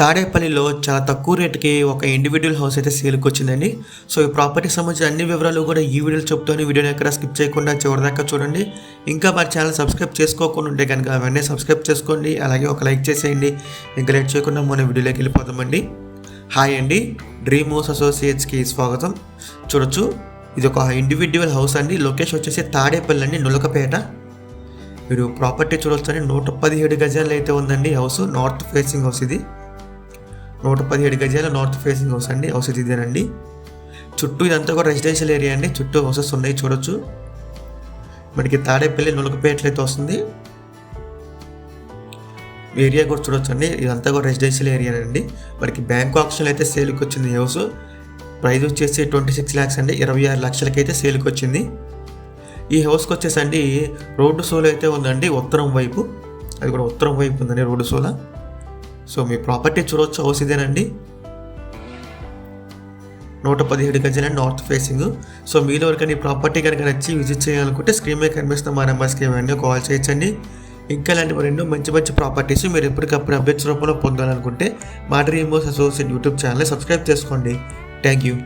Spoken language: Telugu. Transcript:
తాడేపల్లిలో చాలా తక్కువ రేటుకి ఒక ఇండివిజువల్ హౌస్ అయితే సేల్కి వచ్చిందండి. సో ఈ ప్రాపర్టీ సంబంధించిన అన్ని వివరాలు కూడా ఈ వీడియోలో చెప్తాను. వీడియోని ఎక్కడ స్కిప్ చేయకుండా చివరిదాకా చూడండి. ఇంకా మా ఛానల్ సబ్స్క్రైబ్ చేసుకోకుండా ఉంటే కనుక వెంటనే సబ్స్క్రైబ్ చేసుకోండి. అలాగే ఒక లైక్ చేసేయండి. ఇంకా లేట్ చేయకుండా మన వీడియోలోకి వెళ్ళిపోతామండి హాయ్ అండి డ్రీమ్ హౌస్ అసోసియేట్స్కి స్వాగతం. చూడొచ్చు ఇది ఒక ఇండివిజువల్ హౌస్ అండి. లొకేషన్ వచ్చేసి తాడేపల్లి అండి నులకపేట. మీరు ప్రాపర్టీ చూడొచ్చు అండి నూట పదిహేడు గజాలు అయితే ఉందండి హౌస్ నార్త్ ఫేసింగ్ హౌస్ ఇది. నూట పదిహేడు గజాలు నార్త్ ఫేసింగ్ హౌస్ అండి హౌస్ ఇది ఇదేనండి చుట్టూ ఇదంతా కూడా రెసిడెన్షియల్ ఏరియా అండి చుట్టూ హౌసెస్ ఉన్నాయి చూడొచ్చు. మనకి తాడేపల్లి నులకపేటలైతే అయితే వస్తుంది. ఏరియా కూడా చూడొచ్చు అండి ఇదంతా కూడా రెసిడెన్షియల్ ఏరియా అండి. మనకి బ్యాంక్ ఆప్షన్ అయితే సేల్కి వచ్చింది ఈ హౌస్. ప్రైస్ వచ్చేసి ట్వంటీ సిక్స్ ల్యాక్స్ అండి ఇరవై ఆరు లక్షలకి అయితే సేల్కి వచ్చింది. ఈ హౌస్కి వచ్చేసండి రోడ్డు సోలో అయితే ఉందండి ఉత్తరం వైపు. అది కూడా ఉత్తరం వైపు ఉందండి రోడ్డు సోల సో మీ ప్రాపర్టీ చూడవచ్చు హౌస్ ఇదేనండి నూట పదిహేడు గజాల నార్త్ ఫేసింగ్. సో మీలో ఎవరికైనా ఈ ప్రాపర్టీ కనుక నచ్చి విజిట్ చేయాలనుకుంటే స్క్రీన్ మీద కనిపిస్తున్న మా నెంబర్స్కి ఇవన్నీ కాల్ చేయొచ్చండి. ఇంకా ఇలాంటి మరెన్నో మంచి మంచి ప్రాపర్టీస్ మీరు ఎప్పటికప్పుడు అప్డేట్స్ రూపంలో పొందాలనుకుంటే మా dream associate YouTube channel subscribe చేసుకోండి. Thank you.